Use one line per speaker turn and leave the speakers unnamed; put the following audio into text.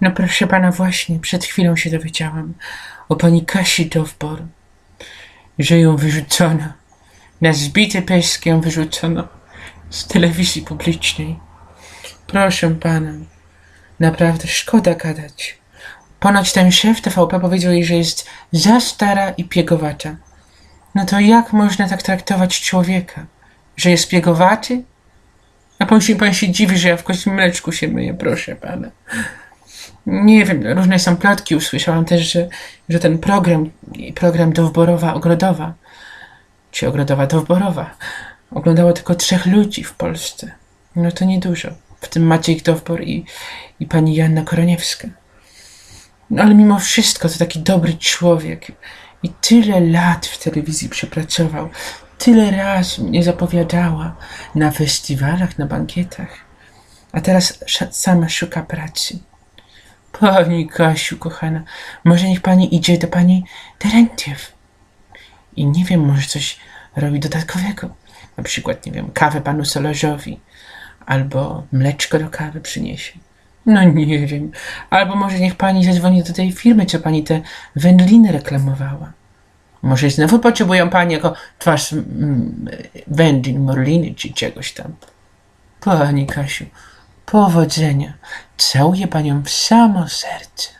No proszę pana, właśnie przed chwilą się dowiedziałam o pani Kasi Dowbor, że ją wyrzucono. Na zbite pyski ją wyrzucono z telewizji publicznej. Proszę pana, naprawdę szkoda gadać. Ponoć ten szef TVP powiedział jej, że jest za stara i piegowata. No to jak można tak traktować człowieka? Że jest piegowaty? A się, pan się dziwi, że ja w kości mleczku się myję, proszę pana. Nie wiem, różne są plotki. Usłyszałam też, że, że ten program, program Dowborowa Ogrodowa, czy Ogrodowa Dowborowa, oglądało tylko trzech ludzi w Polsce. No to niedużo. W tym Maciej Dowbor i, i pani Janna Koroniewska. No ale mimo wszystko to taki dobry człowiek. I tyle lat w telewizji przepracował. Tyle razy mnie zapowiadała na festiwalach, na bankietach. A teraz sama szuka pracy. Pani Kasiu, kochana, może niech pani idzie do pani Terentiew. I nie wiem, może coś robi dodatkowego. Na przykład, nie wiem, kawę panu solarzowi. Albo mleczko do kawy przyniesie. No nie wiem. Albo może niech pani zadzwoni do tej firmy, co pani te wędliny reklamowała. Może znowu potrzebują pani jako twarz mm, wędlin, morliny czy czegoś tam. Pani Kasiu, powodzenia. Całuję panią w samo serce.